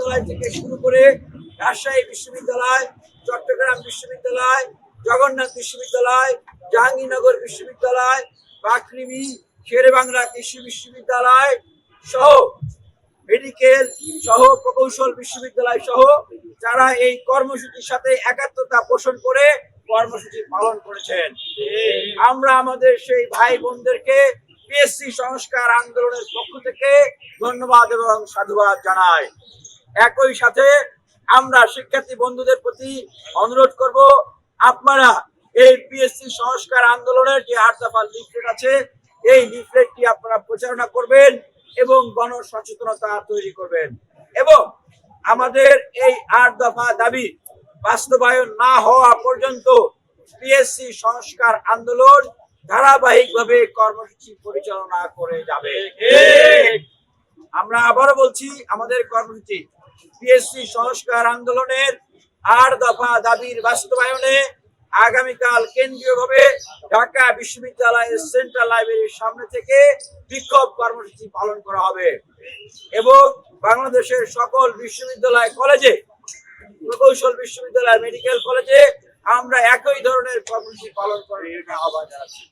বিশ্ববিদ্যালয় থেকে শুরু করে রাজশাহী বিশ্ববিদ্যালয়, চট্টগ্রাম বিশ্ববিদ্যালয়, জগন্নাথ বিশ্ববিদ্যালয়, জাহাঙ্গীরনগর বিশ্ববিদ্যালয় বাকৃবি শেরেবাংলা কৃষি বিশ্ববিদ্যালয় সহ মেডিকেল সহ প্রকৌশল বিশ্ববিদ্যালয় সহ যারা এই কর্মসূচির সাথে একাত্মতা পোষণ করে কর্মসূচি পালন করেছেন। আমরা আমাদের সেই ভাই বোনদেরকে পিএসসি সংস্কার আন্দোলনের পক্ষ থেকে ধন্যবাদ এবং সাধুবাদ জানাই। একই সাথে আমরা শিক্ষার্থী বন্ধুদের প্রতি অনুরোধ করব, আপনারা এই পিএসসি সংস্কার আন্দোলনের যে আট দফা লিফলেট আছে, এই লিফলেটটি আপনারা প্রচারণা করবেন এবং গণ সচেতনতা তৈরি করবেন। এবং আমাদের এই আট দফা দাবি বাস্তবায়ন না হওয়া পর্যন্ত পিএসসি সংস্কার আন্দোলন ধারাবাহিকভাবে কর্মসূচি পরিচালনা করে যাবে। আমরা আবারও বলছি, আমাদের কর্মসূচি পিএসসি সংস্কার আন্দোলনের আট দফা দাবির বাস্তবায়নে আগামীকাল কেন্দ্রীয়ভাবে ঢাকা বিশ্ববিদ্যালয়ের সেন্ট্রাল লাইব্রেরির সামনে থেকে বিক্ষোভ কর্মসূচি পালন করা হবে। এবং বাংলাদেশের সকল বিশ্ববিদ্যালয় কলেজে, প্রকৌশল বিশ্ববিদ্যালয়, মেডিকেল কলেজে আমরা একই ধরনের কর্মসূচি পালন করার আহ্বান জানাচ্ছি।